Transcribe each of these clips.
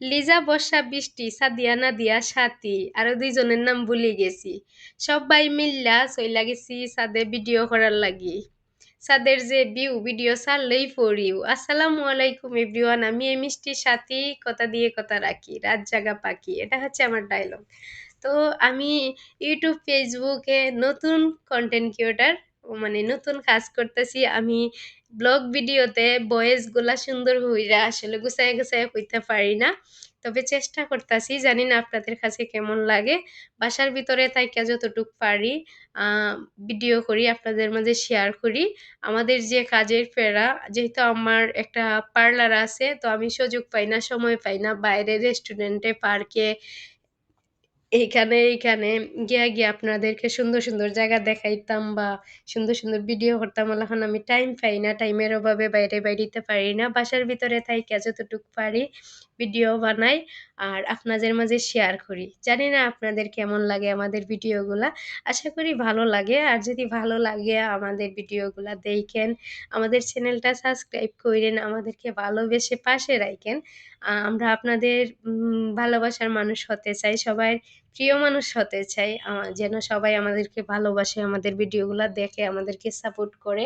লিজা, বর্ষা, বৃষ্টি, সাদিয়া, নাদিয়া, সাথী, আরও দুইজনের নাম ভুলে গেছি। সবাই মিল্লা চইলা গেছি সাদে ভিডিও করার লাগি। সাদের যে বিউ ভিডিও ছাড়লেই পড়িও। আসসালামু আলাইকুম এভরিওয়ান, আমি এই মিষ্টির সাথী, কথা দিয়ে কথা রাখি, রাত জাগা পাখি, এটা হচ্ছে আমার ডায়লগ তো আমি ইউটিউব ফেসবুকে নতুন কন্টেন্ট ক্রিয়েটার মানে নতুন কাজ করতেছি, আমি ব্লগ ভিডিওতে গুলা সুন্দর হইরা আসলে গুছায় গুছায় হইতে পারি না। তবে চেষ্টা করতেছি, জানি না আপনাদের কাছে কেমন লাগে। বাসার ভিতরে তাইকা যতটুক পারি ভিডিও করি, আপনাদের মাঝে শেয়ার করি। আমাদের যে কাজের ফেরা, যেহেতু আমার একটা পার্লার আছে, তো আমি সুযোগ পাই না, সময় পাই না বাইরে রেস্টুরেন্টে পার্কে এইখানে এইখানে গিয়া গিয়া আপনাদেরকে সুন্দর সুন্দর জায়গা দেখাইতাম বা সুন্দর সুন্দর ভিডিও করতাম। এখন আমি টাইম পাই না টাইমের অভাবে বাইরে বাইরিতে পারি না, বাসার ভিতরে থাইকা যতটুকু পারি। ভিডিও বানাই আর আপনাদের মাঝে শেয়ার করি। জানি না আপনাদের কেমন লাগে আমাদের ভিডিওগুলা আশা করি ভালো লাগে। আর যদি ভালো লাগে আমাদের ভিডিওগুলা দেখেন, আমাদের চ্যানেলটা সাবস্ক্রাইব করেন, আমাদেরকে ভালোবেসে পাশে রাখেন আমরা আপনাদের ভালোবাসার মানুষ হতে চাই, সবাই প্রিয় মানুষ হতে চাই যেন সবাই আমাদেরকে ভালোবাসে, আমাদের ভিডিওগুলো দেখে, আমাদেরকে সাপোর্ট করে।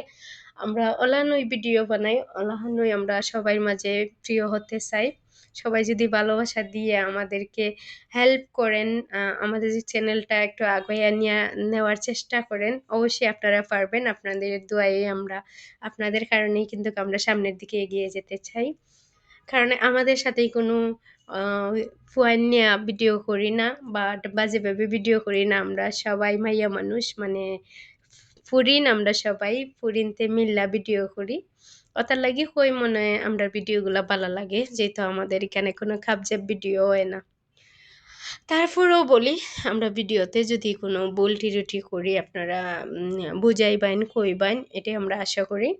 আমরা অলানই ভিডিও বানাই, অলাহানই আমরা সবাই মাঝে প্রিয় হতে চাই। সবাই যদি ভালোবাসা দিয়ে আমাদেরকে হেল্প করেন আমাদের যে চ্যানেলটা একটু আগাইয়া নিয়ে, নেওয়ার চেষ্টা করেন, অবশ্যই আপনারা পারবেন। আপনাদের দোয়াই আমরা, আপনাদের কারণেই কিন্তু আমরা সামনের দিকে এগিয়ে যেতে চাই। কারণ আমাদের সাথেই কোনো ফুয়ান নিয়ে ভিডিও করি না বা বাজেভাবে ভিডিও করি না। আমরা সবাই মাইয়া মানুষ মানে ফুরিন আমরা সবাই, ফুরিনতে মিল্লা ভিডিও করি। ওটার লাগি কই মনে আমরা ভিডিওগুলো ভালো লাগে? যেহেতু আমাদের এখানে কোনো খাবজাব ভিডিও হয় না। তারপরেও বলি, আমরা ভিডিওতে যদি কোনো ভুল রুটি করি, আপনারা বুঝাইবেন কইবেন এটাই আমরা আশা করি।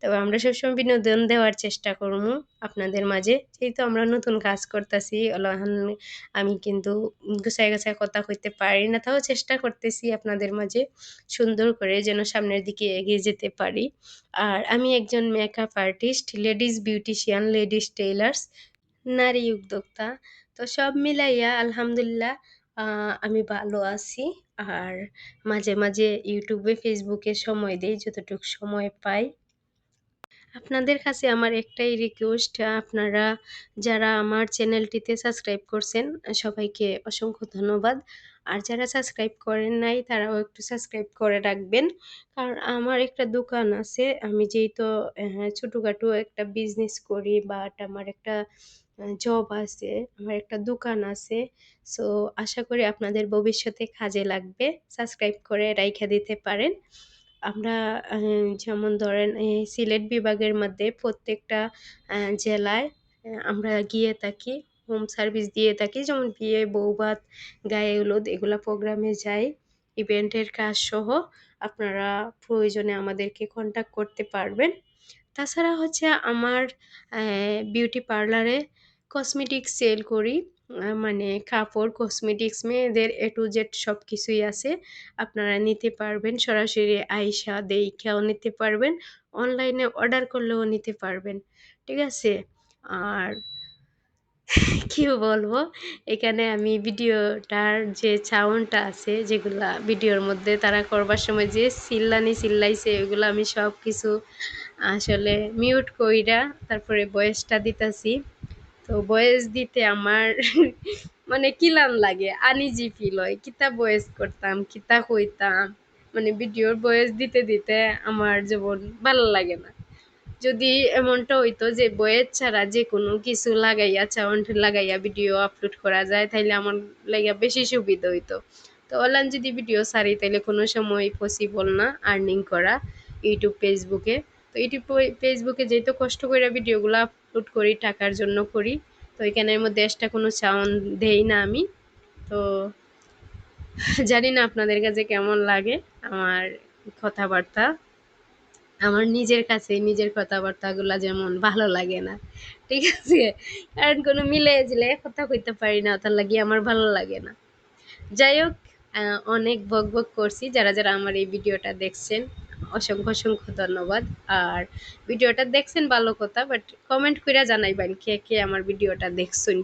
তবে আমরা সবসময় বিনোদন দেওয়ার চেষ্টা করব আপনাদের মাঝে। যেহেতু আমরা নতুন কাজ করতেছি আমি কিন্তু গুছাই গুছাই কথা কইতে পারি না, তাও চেষ্টা করতেছি আপনাদের মাঝে সুন্দর করে যেন সামনের দিকে এগিয়ে যেতে পারি। আর আমি একজন makeup artist ladies beautician ladies tailors নারী উদ্যোক্তা। তো সব মিলাইয়া আলহামদুলিল্লাহ আমি ভালো আছি। আর মাঝে মাঝে ইউটিউবে, ফেসবুকে সময় দিই, যতটুকু সময় পাই। আপনাদের কাছে আমার একটাই রিকোয়েস্ট আপনারা যারা আমার চ্যানেলটিতে সাবস্ক্রাইব করছেন, সবাইকে অসংখ্য ধন্যবাদ। আর যারা সাবস্ক্রাইব করেন নাই, তারাও একটু সাবস্ক্রাইব করে রাখবেন। কারণ আমার একটা দোকান আছে, আমি যেহেতু ছোটোখাটো একটা বিজনেস করি বাট আমার একটা জব আছে, আমার একটা দোকান আছে। সো আশা করি আপনাদের ভবিষ্যতে কাজে লাগবে সাবস্ক্রাইব করে রাইখা দিতে পারেন। আমরা যেমন ধরেন সিলেট বিভাগের মধ্যে প্রত্যেকটা জেলায় আমরা গিয়ে থাকি হোম সার্ভিস দিয়ে থাকি। যেমন বিয়ে, বৌভাত, গায়ে হলুদ, এগুলো প্রোগ্রামে যাই। ইভেন্টের কাজ সহ আপনারা প্রয়োজনে আমাদেরকে কন্ট্যাক্ট করতে পারবেন। তাছাড়া হচ্ছে আমার বিউটি পার্লারে কসমেটিক্স সেল করি। মানে কাপড় কসমেটিক্স মেয়েদের এ টু জেড সব কিছুই আছে। আপনারা নিতে পারবেন, সরাসরি আইসা দেখাও নিতে পারবেন অনলাইনে অর্ডার করলেও নিতে পারবেন, ঠিক আছে? আর কি বলব, এখানে আমি ভিডিওটার যে সাউন্ডটা আছে, যেগুলা ভিডিওর মধ্যে তারা করবার সময় যে চিল্লানি চিল্লাইছে ওইগুলো আমি সব কিছু আসলে মিউট কইরা তারপরে বয়সটা দিতাছি। তো বয়েস দিতে আমার মানে কিলান লাগে? আনিজি ফিল হয়। কিতা বয়েস করতাম, কিতা কইতাম মানে ভিডিওর বয়েস দিতে দিতে আমার জীবন ভালো লাগে না। যদি এমনটা হইতো যে বয়েস ছাড়া যে কোনো কিছু লাগাইয়া সাউন্ড লাগাইয়া ভিডিও আপলোড করা যায়, তাইলে আমার লাগিয়া বেশি সুবিধা হইতো। তো অনলাইন যদি ভিডিও সারি, তাইলে কোনো সময় পসিবল না আর্নিং করা ইউটিউব ফেসবুকে তো ইউটিউব ফেসবুকে যেহেতু কষ্ট করে ভিডিওগুলো আপলোড করি, টাকার জন্য করি, তো এখানের মধ্যে এক্সট্রা কোনো সাউন্ড দেই না আমি। তো জানি না আপনাদের কাছে কেমন লাগে আমার কথাবার্তা। আমার নিজের কাছে নিজের কথাবার্তাগুলো যেমন ভালো লাগে না, ঠিক আছে? কারণ কোনো মিলে জিলে কথা কইতে পারি না, তার লাগে আমার ভালো লাগে না। যাই হোক অনেক বক বক করছি, যারা যারা আমার এই ভিডিওটা দেখছেন। অসংখ্য অসংখ্য ধন্যবাদ। আর ভিডিওটা দেখছেন ভালো কথা বাট কমেন্ট করে জানাইবেন কে কে আমার ভিডিওটা দেখছেন।